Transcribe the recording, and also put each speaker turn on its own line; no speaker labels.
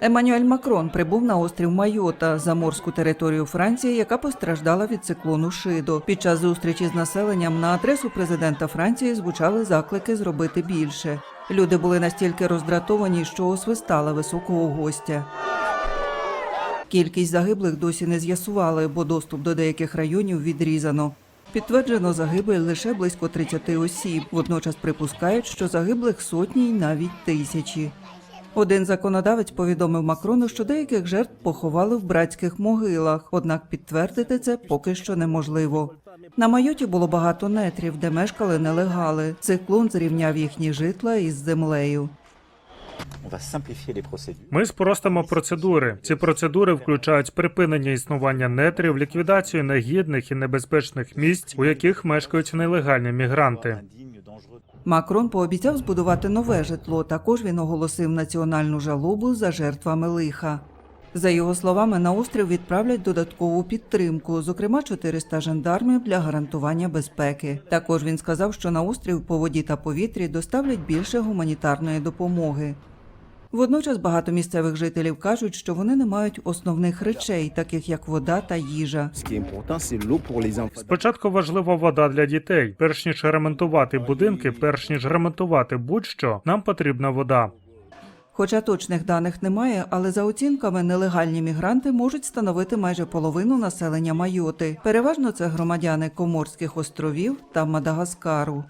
Еммануель Макрон прибув на острів Майота заморську територію Франції, яка постраждала від циклону Шидо. Під час зустрічі з населенням на адресу президента Франції звучали заклики зробити більше. Люди були настільки роздратовані, що освистали високого гостя. Кількість загиблих досі не з'ясували, бо доступ до деяких районів відрізано. Підтверджено загибель лише близько 30 осіб. Водночас припускають, що загиблих сотні й навіть тисячі. Один законодавець повідомив Макрону, що деяких жертв поховали в братських могилах, однак підтвердити це поки що неможливо. На Майоті було багато нетрів, де мешкали нелегали. Циклон зрівняв їхні житла із землею.
Ми спростимо процедури. Ці процедури включають припинення існування нетрів, ліквідацію негідних і небезпечних місць, у яких мешкають нелегальні мігранти.
Макрон пообіцяв збудувати нове житло. Також він оголосив національну жалобу за жертвами лиха. За його словами, на острів відправлять додаткову підтримку, зокрема 400 жандармів для гарантування безпеки. Також він сказав, що на острів по воді та повітрі доставлять більше гуманітарної допомоги. Водночас багато місцевих жителів кажуть, що вони не мають основних речей, таких як вода та їжа.
Спочатку важлива вода для дітей. Перш ніж ремонтувати будинки, перш ніж ремонтувати будь-що, нам потрібна вода.
Хоча точних даних немає, але за оцінками нелегальні мігранти можуть становити майже половину населення Майоти. Переважно це громадяни Коморських островів та Мадагаскару.